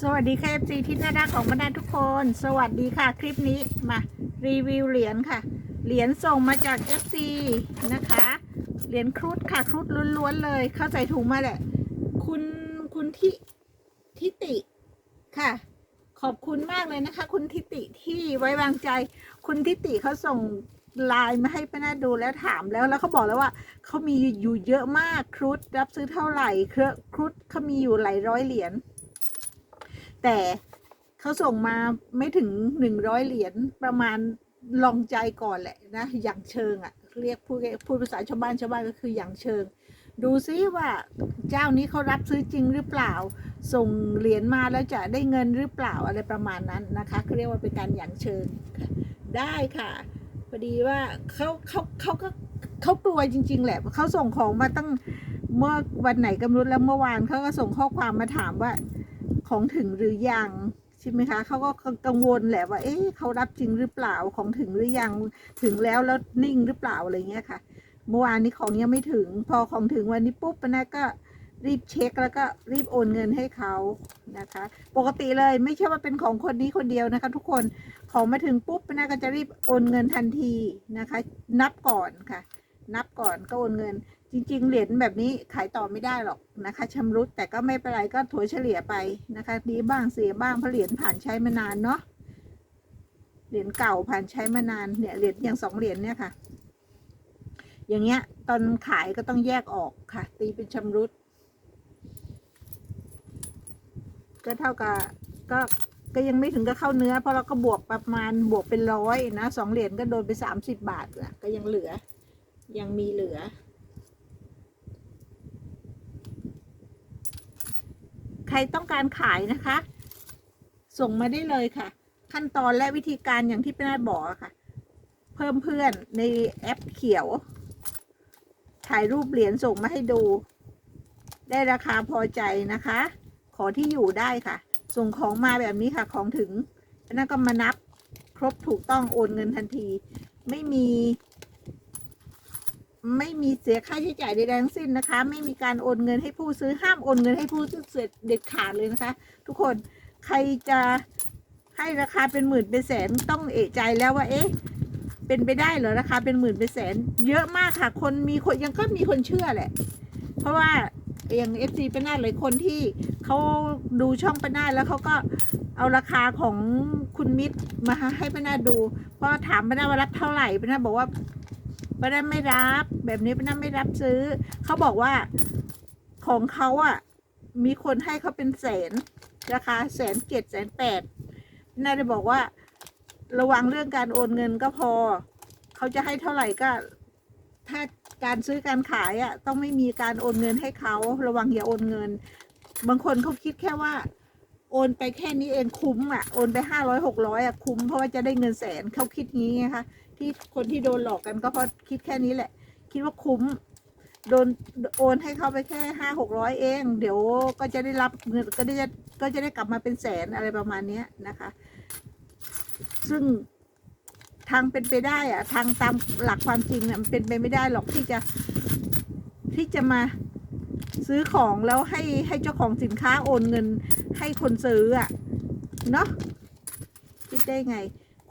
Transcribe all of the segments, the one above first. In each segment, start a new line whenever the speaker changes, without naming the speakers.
สวัสดีค่ะ FC ที่น่ารักของบรรดาทุกคน สวัสดีค่ะคลิปนี้มารีวิวเหรียญค่ะ เหรียญส่งมาจาก FC นะคะ เหรียญครุฑค่ะครุฑล้วนๆเลย เข้าใส่ถุงมาแหละ คุณคุณทิทิติค่ะ ขอบคุณมากเลยนะคะ คุณทิติที่ไว้วางใจ คุณทิติเขาส่งไลน์มาให้ป้าน้าดูแล้วถามแล้วแล้วเขาบอกแล้วว่าเขามีอยู่เยอะมากครุฑรับซื้อเท่าไหร่เครือครุฑเขามีอยู่หลายร้อยเหรียญ แต่เขาส่งมาไม่ถึงหนึ่งร้อยเหรียญประมาณลองใจก่อนแหละนะ อย่างเชิงอะ่ะ เรียกพูดพูดภาษาชาวบ้านชาวบ้านก็คืออย่างเชิง ดูซิว่าเจ้านี้เขารับซื้อจริงหรือเปล่า ส่งเหรียญมาแล้วจะได้เงินหรือเปล่าอะไรประมาณนั้นนะคะเขาเรียกว่าเป็นการอย่างเชิง ได้ค่ะพอดีว่าเขาเขาเขาก็เขากลัวจริง ๆ แหละเขาส่งของมาตั้งเมื่อวันไหนกำหนดแล้วเมื่อวานเขาก็ส่งข้อความมาถามว่า ของถึงหรือยังใช่ไหมคะเขาก็กังวลแหละว่า เอ๊ะเขารับจริงหรือเปล่าของถึงหรือยังถึงแล้วแล้วนิ่งหรือเปล่าอะไรเงี้ยค่ะ เมื่อวานนี้ของยังไม่ถึง พอของถึงวันนี้ปุ๊บนะก็รีบเช็คแล้วก็รีบโอนเงินให้เขานะคะ ปกติเลยไม่ใช่ว่าเป็นของคนนี้คนเดียวนะคะ ทุกคนของมาถึงปุ๊บนะก็จะรีบโอนเงินทันทีนะคะ นับก่อนค่ะ นับก่อนก็โอนเงิน จริงๆ เหรียญแบบนี้ขายต่อไม่ได้หรอกนะคะชำรุดแต่ก็ไม่เป็นไรก็ถัวเฉลี่ยไปนะคะ ดีบ้างเสียบ้างเพราะเหรียญผ่านใช้มานานเนาะเหรียญเก่าผ่านใช้มานานเนี่ยเหรียญอย่างสองเหรียญเนี่ยค่ะ อย่างเงี้ย ตอนขายก็ต้องแยกออกค่ะ ตีเป็นชำรุด ก็เท่ากับก็ก็ยังไม่ถึงกับเข้าเนื้อ เพราะเราก็บวกประมาณบวกเป็นร้อยนะสองเหรียญก็โดนไปสามสิบบาทละก็ยังเหลือ ยังมีเหลือ ใครต้องการขายนะคะ ส่งมาได้เลยค่ะ ขั้นตอนและวิธีการอย่างที่พี่นาบอกค่ะ เพิ่มเพื่อนในแอปเขียว ถ่ายรูปเหรียญส่งมาให้ดู ได้ราคาพอใจนะคะ ขอที่อยู่ได้ค่ะ ส่งของมาแบบนี้ค่ะ ของถึงแล้วนั่ก็มานับครบถูกต้องโอนเงินทันที ไม่มี ไม่มีเสียค่าใช้จ่ายใดๆทั้งสิ้นนะคะ ไม่มีการโอนเงินให้ผู้ซื้อห้ามโอนเงินให้ผู้ซื้อเสร็จเด็ดขาดเลยนะคะ ทุกคนใครจะให้ราคาเป็นหมื่นเป็นแสนต้องเอะใจแล้วว่าเอ๊ะเป็นไปได้เหรอราคาเป็นหมื่นเป็นแสน เยอะมากค่ะ คนมีคนยังก็มีคนเชื่อแหละ เพราะว่าอย่างเอฟซีเป็นหน้าหลายคนที่เขาดูช่องเป็นหน้าแล้วเขาก็เอาราคาของคุณมิตรมาให้เป็นหน้าดูเพราะถามเป็นหน้าว่ารับเท่าไหร่เป็นหน้าบอกว่า ป้านันไม่รับ แบบนี้ป้านันไม่รับซื้อ เขาบอกว่าของเขาอะ มีคนให้เขาเป็นแสนราคาแสนเจ็ดแสนแปดน่าจะบอกว่า ระวังเรื่องการโอนเงินก็พอ เขาจะให้เท่าไหร่ก็ ถ้าการซื้อการขายอะ ต้องไม่มีการโอนเงินให้เขาระวังอย่าโอนเงิน บางคนเขาคิดแค่ว่าโอนไปแค่นี้เองคุ้มอะ โอนไปห้าร้อยหกร้อยอะคุ้มเพราะว่าจะได้เงินแสนเขาคิดงี้ไงคะ ที่คนที่โดนหลอกกันก็เพราะคิดแค่นี้แหละ คิดว่าคุ้ม โดนโอนให้เขาไปแค่ห้าหกร้อยเอง เดี๋ยวก็จะได้รับเงินก็ได้ก็จะได้กลับมาเป็นแสนอะไรประมาณเนี้ยนะคะ ซึ่งทางเป็นไปได้อะทางตามหลักความจริงเนี่ยมันเป็นไปไม่ได้หรอกที่จะที่จะมาซื้อของแล้วให้ให้เจ้าของสินค้าโอนเงินให้คนซื้ออะเนาะคิดได้ไง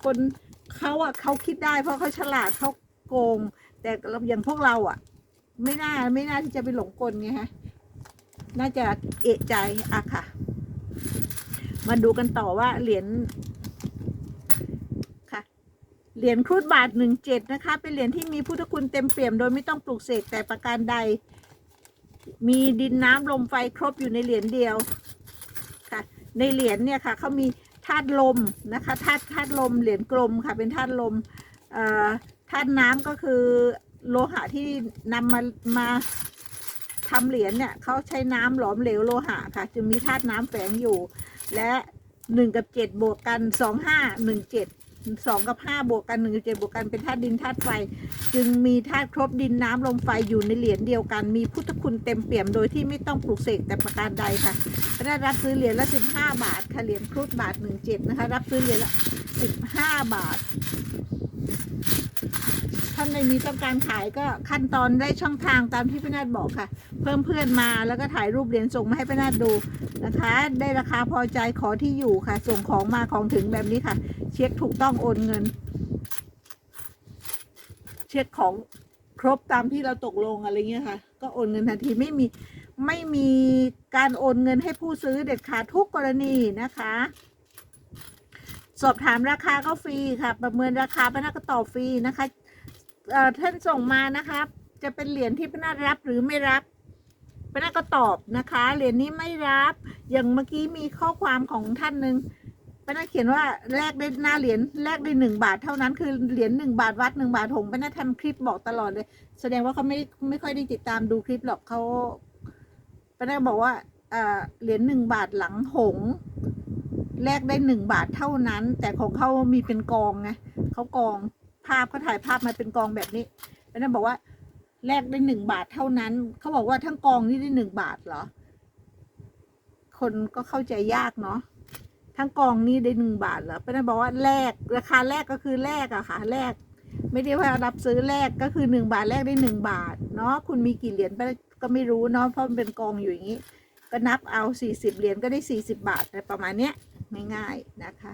คน เขาอะเขาคิดได้เพราะเขาฉลาดเขาโกง แต่อย่างพวกเราอะไม่น่าไม่น่าที่จะไปหลงกลไงฮะ น่าจะเอะใจอะค่ะ มาดูกันต่อว่าเหรียญค่ะเหรียญครุฑบาทหนึ่งเจ็ดนะคะ เป็นเหรียญที่มีพุทธคุณเต็มเปี่ยมโดยไม่ต้องปลูกเสกแต่ประการใด มีดินน้ำลมไฟครบอยู่ในเหรียญเดียวค่ะ ในเหรียญเนี่ยค่ะเขามี ธาตุลมนะคะธาตุธาตุลมเหรียญกลมค่ะเป็นธาตุลมธาตุน้ำก็คือโลหะที่นำมามาทำเหรียญเนี่ยเขาใช้น้ำหลอมเหลวโลหะค่ะจึงมีธาตุน้ำแฝงอยู่ และหนึ่งกับเจ็ดบวกกันสองห้าหนึ่งเจ็ด สองกับห้าบวกกันหนึ่งเจ็ดบวกกันเป็นธาตุดินธาตุไฟ จึงมีธาตุครบดินน้ำลมไฟอยู่ในเหรียญเดียวกัน มีพุทธคุณเต็มเปี่ยมโดยที่ไม่ต้องปลูกเสกแต่ประการใดค่ะได้รับซื้อเหรียญละสิบห้าบาทค่ะเหรียญครุฑบาทหนึ่งเจ็ดนะคะ รับซื้อเหรียญละสิบห้าบาท ถท่านในนี้ต้องการขายก็ขั้นตอนได้ช่องทางตามที่พี่นาฏบอกค่ะ เพิ่มเพื่อนมาแล้วก็ถ่ายรูปเหรียญส่งมาให้พี่นาฏดูนะคะ ได้ราคาพอใจขอที่อยู่ค่ะ ส่งของมาของถึงแบบนี้ค่ะ เช็คถูกต้องโอนเงิน เช็คของครบตามที่เราตกลงอะไรเงี้ยค่ะ ก็โอนเงินทันทีไม่มีไม่มีการโอนเงินให้ผู้ซื้อเด็ดขาดทุกกรณีนะคะสอบถามราคาก็ฟรีค่ะ ประเมินราคาป้านาก็ตอบฟรีนะคะ ท่านส่งมานะครับ จะเป็นเหรียญที่ป้านารับหรือไม่รับป้านาก็ตอบนะคะ เหรียญนี้ไม่รับ อย่างเมื่อกี้มีข้อความของท่านหนึ่งป้านาเขียนว่าแลกได้หน้าเหรียญแลกได้หนึ่งบาทเท่านั้นคือเหรียญหนึ่งบาทวัดหนึ่งบาทหงป้านาทำคลิปบอกตลอดเลย แสดงว่าเขาไม่ไม่ค่อยได้ติดตามดูคลิปหรอกเขาป้านาบอกว่าเหรียญหนึ่งบาทหลังหงแลกได้หนึ่งบาทเท่านั้น แต่ของเขามีเป็นกองไงเขากองาพเขาถ่ายภาพมาเป็นกองแบบนี้ แล้วนั่นบอกว่าแลกได้หนึ่งบาทเท่านั้น เขาบอกว่าทั้งกองนี่ได้หนึ่งบาทเหรอ คนก็เข้าใจยากเนาะ ทั้งกองนี่ได้หนึ่งบาทเหรอป้านั่นบอกว่าแลกราคาแลกก็คือแลกอะค่ะแลกไม่ได้ว่ารับซื้อแลกก็คือหนึ่งบาทแลกได้หนึ่งบาทเนาะคุณมีกี่เหรียญป้าก็ไม่รู้เนาะเพราะมันเป็นกองอยู่อย่างนี้ ก็นับเอาสี่สิบเหรียญก็ได้สี่สิบบาทอะไรประมาณเนี้ยง่ายๆนะคะ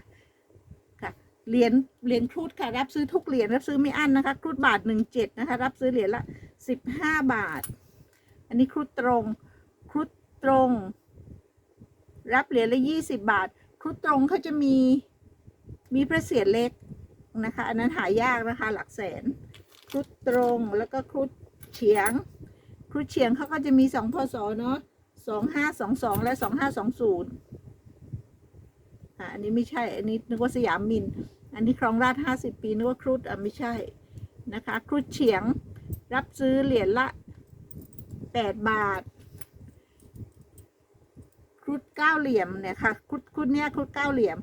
เหรียญเหรียญครูดค่ะ รับซื้อทุกเหรียญรับซื้อไม่อั้นนะคะครูดบาทหนึ่งเจ็ดนะคะ รับซื้อเหรียญละสิบห้าบาท อันนี้ครูดตรงครูดตรง รับเหรียญละยี่สิบบาท ครูดตรงเขาจะมีมีพระเศียรเล็กนะคะ อันนั้นหายากนะคะหลักแสน ครุดตรงแล้วก็ครุดเฉียง ครุดเฉียงเขาก็จะมีสองพศเนาะสองห้าสองสองและสองห้าสองศูนย์อันนี้ไม่ใช่ อันนี้นึกว่าสยามมิน อันนี้ครองราชห้าสิบปีนึกว่าครุฑอะไม่ใช่นะคะ ครุฑเฉียงรับซื้อเหรียญละแปดบาท ครุฑเก้าเหลี่ยมเนี่ยค่ะครุฑครุฑเนี้ยครุฑเก้าเหลี่ยม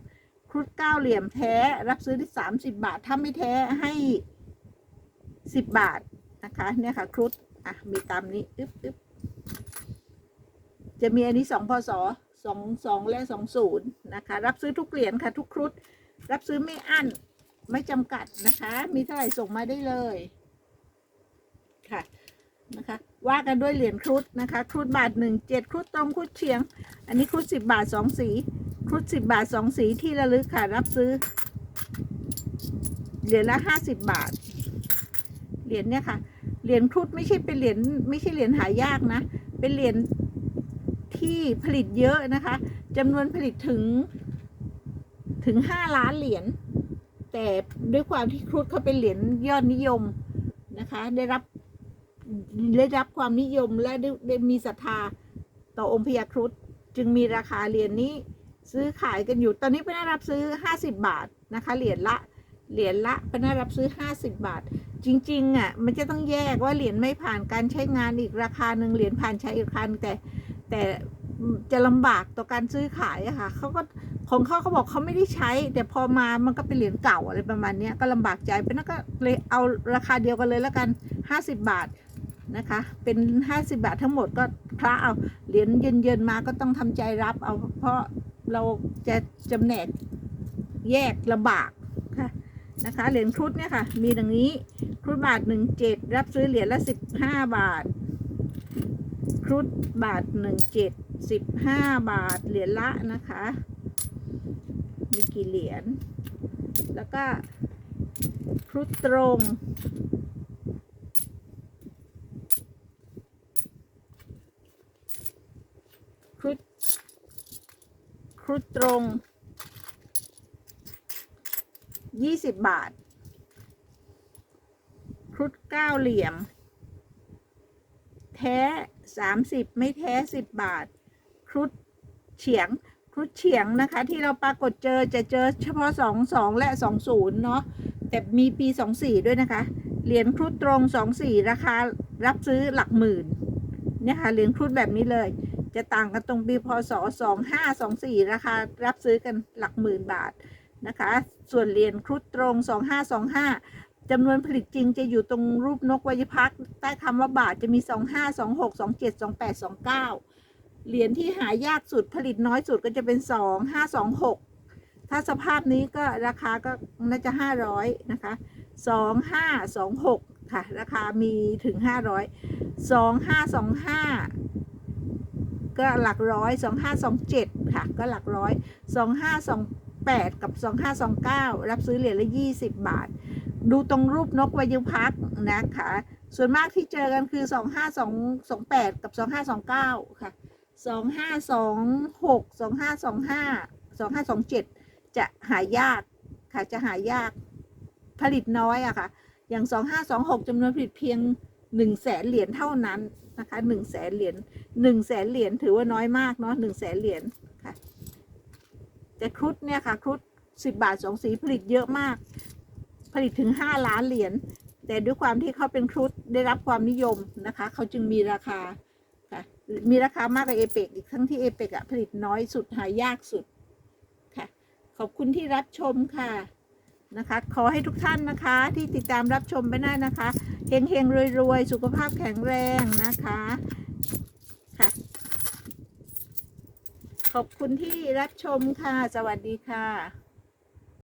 ครุฑเก้าเหลี่ยมแท้ รับซื้อที่สามสิบบาท ถ้าไม่แท้ให้สิบบาทนะคะเนี่ยค่ะครุฑอะมีตามนี้อึ๊บอึ๊บจะมีอันนี้สองพศสองสองและสองศูนย์นะคะ รับซื้อทุกเหรียญค่ะทุกครุฑ รับซื้อไม่อั้นไม่จำกัดนะคะ มีเท่าไหร่ส่งมาได้เลยค่ะนะคะว่ากันด้วยเหรียญครุฑนะคะครุฑบาทหนึ่งเจ็ดครุฑตรงครุฑเฉียง อันนี้ครุฑสิบบาทสองสีครุฑสิบบาทสองสีที่ระลึกค่ะรับซื้อ เหรียญละห้าสิบบาท เหรียญเนี่ยค่ะ เหรียญครุฑไม่ใช่เป็นเหรียญไม่ใช่เหรียญหายากนะ เป็นเหรียญที่ผลิตเยอะนะคะจำนวนผลิตถึง ถึงห้าล้านเหรียญแต่ด้วยความที่ครุฑเขาเป็นเหรียญยอดนิยมนะคะ ได้รับได้รับความนิยมและได้ได้มีศรัทธาต่อองค์พญาครุฑจึงมีราคาเหรียญนี้ซื้อขายกันอยู่ ตอนนี้เป็นรับซื้อห้าสิบบาทนะคะ เหรียญละเหรียญละเป็นรับซื้อห้าสิบบาท จริงๆอะมันจะต้องแยกว่าเหรียญไม่ผ่านการใช้งานอีกราคาหนึ่งเหรียญผ่านใช้อีกราคาหนึ่งแต่แต่จะลำบากต่อการซื้อขายอะค่ะเขาก็ ของเขาเขาบอกเขาไม่ได้ใช้ แต่พอมามันก็เป็นเหรียญเก่าอะไรประมาณนี้ก็ลำบากใจเป็นนั่นก็เลยเอาราคาเดียวกันเลยแล้วกันห้าสิบบาทนะคะ เป็นห้าสิบาททั้งหมดก็พระเอาเหรียญเย็นๆมาก็ต้องทำใจรับเอาเพราะเราจะจำแนกแยกลำบากค่ะนะคะเหรียญครุฑเนี่ยค่ะ มีดังนี้ครุฑบาทหนึ่งเจ็ดรับซื้อเหรียญละสิบห้าบาท ครุฑบาทหนึ่งเจ็ดสิบห้าบาทเหรียญละนะคะ มีกี่เหรียญ แล้วก็ครุฑตรง ครุฑครุฑตรงยี่สิบบาท ครุฑเก้าเหลี่ยม แท้สามสิบไม่แท้สิบบาท ครุฑเฉียง ครุฑเฉียงนะคะ ที่เราปรากฏเจอจะเจอเฉพาะสองสองและสองศูนย์เนาะแต่มีปีสองสี่ด้วยนะคะ เหรียญครุฑตรงสองสี่ราคารับซื้อหลักหมื่นเนี่ยค่ะเหรียญครุฑแบบนี้เลย จะต่างกันตรงปีพศสองห้าสองสี่ราคารับซื้อกันหลักหมื่นบาทนะคะ ส่วนเหรียญครุฑตรงสองห้าสองห้าจำนวนผลิตจริงจะอยู่ตรงรูปนกวยพักใต้คำว่าบาทจะมี 25 26 27 28 29 เหรียญที่หายากสุดผลิตน้อยสุดก็จะเป็น2 5 2 6ถ้าสภาพนี้ก็ราคาก็น่าจะ500นะคะ2 5 2 6ค่ะ ราคามีถึงห้าร้อยสองห้าสองห้าก็หลักร้อยสองห้าสองเจ็ดค่ะ ก็หลักร้อยสองห้าสองแปดกับสองห้าสองเก้ารับซื้อเหรียญละยี่สิบบาท ดูตรงรูปนกวายุพักนะคะ ส่วนมากที่เจอกันคือสองห้าสองสองแปดกับสองห้าสองเก้าค่ะ สองห้าสองหกสองห้าสองห้าสองห้าสองเจ็ดจะหายากค่ะจะหายากผลิตน้อยอะค่ะ อย่างสองห้าสองหกจำนวนผลิตเพียงหนึ่งแสนเหรียญเท่านั้นนะคะหนึ่งแสนเหรียญหนึ่งแสนเหรียญถือว่าน้อยมากเนาะหนึ่งแสนเหรียญค่ะแต่ครุฑเนี่ยค่ะครุฑสิบบาทสองสีผลิตเยอะมาก ผลิตถึงห้าล้านเหรียญแต่ด้วยความที่เขาเป็นครุฑได้รับความนิยมนะคะ เขาจึงมีราคา ค่ะ มีราคามากกว่าเอเปกอีกทั้งที่เอเปกอะผลิตน้อยสุดหายากสุดค่ะ ขอบคุณที่รับชมค่ะนะคะ ขอให้ทุกท่านนะคะที่ติดตามรับชมไปได้นะคะเฮงเฮงรวยรวยสุขภาพแข็งแรงนะคะค่ะ ขอบคุณที่รับชมค่ะ สวัสดีค่ะ